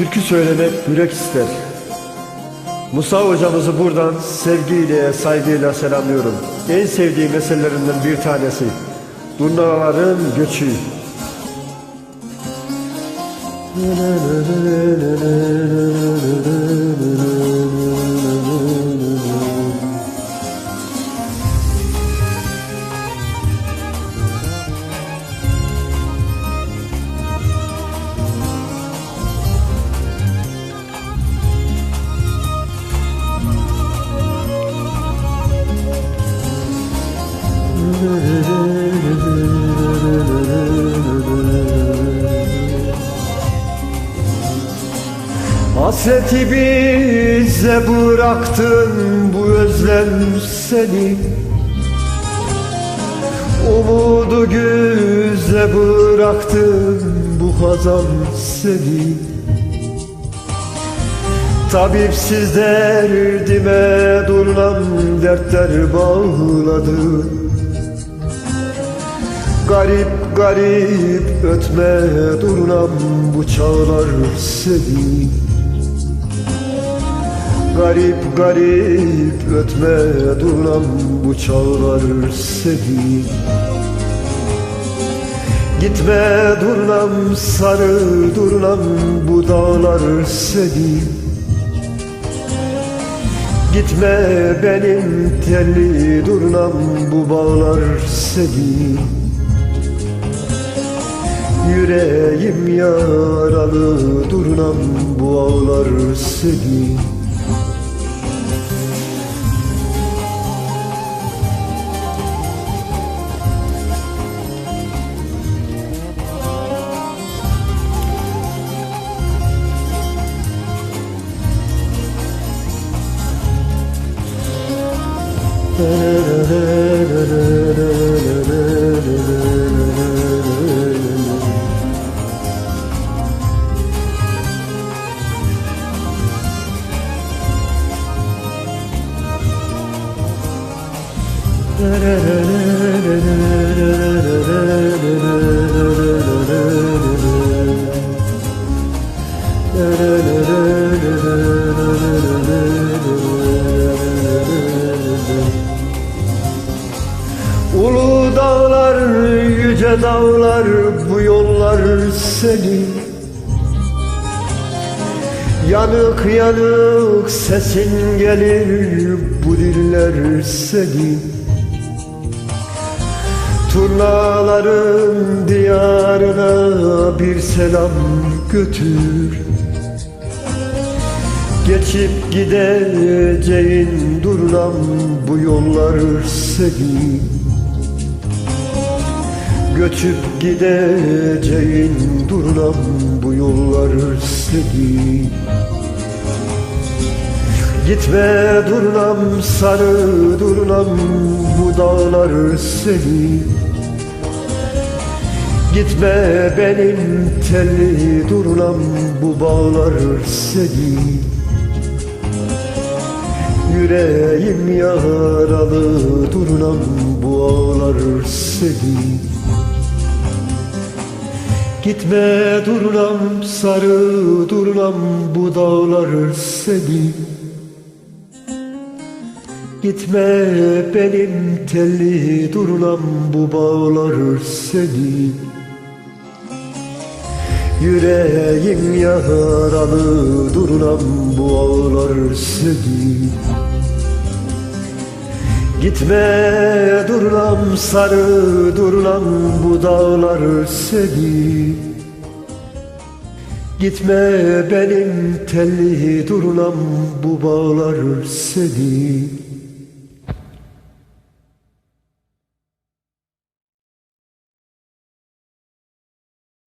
Türkü söylemek yürek ister. Musa hocamızı buradan sevgiyle, saygıyla selamlıyorum. En sevdiğim meselelerinden bir tanesi. Durnaların göçü. Hasreti bize bıraktın bu özlem seni. Umudu güze bıraktın bu hazan seni. Tabipsiz derdime durulan dertler bağladı. Garip garip ötme durulan bu çağlar seni Garip garip ötme durulan bu çağlar seni Gitme durulan sarı durulan bu dağlar seni Gitme benim telli durulan bu bağlar seni Yüreğim yaralı durulan bu ağlar seni da da da da Ulu dağlar, yüce dağlar, bu yollar senin Yanık yanık sesin gelir, bu diller senin Turnaların diyarına bir selam götür. Geçip gideceğin durulan bu yollar senin Göçüp gideceğin durulan bu yollar senin Gitme durulam sarı durulam bu dağlar senin Gitme benim telli durulam bu bağlar senin Yüreğim yaralı durulam bu ağlar senin Gitme durulam sarı durulam bu dağlar senin Gitme benim telli durulam bu bağlar senin Yüreğim yaralı durulam bu ağlar senin Gitme durulam sarı durulam bu dağlar senin Gitme benim telli durulam bu bağlar senin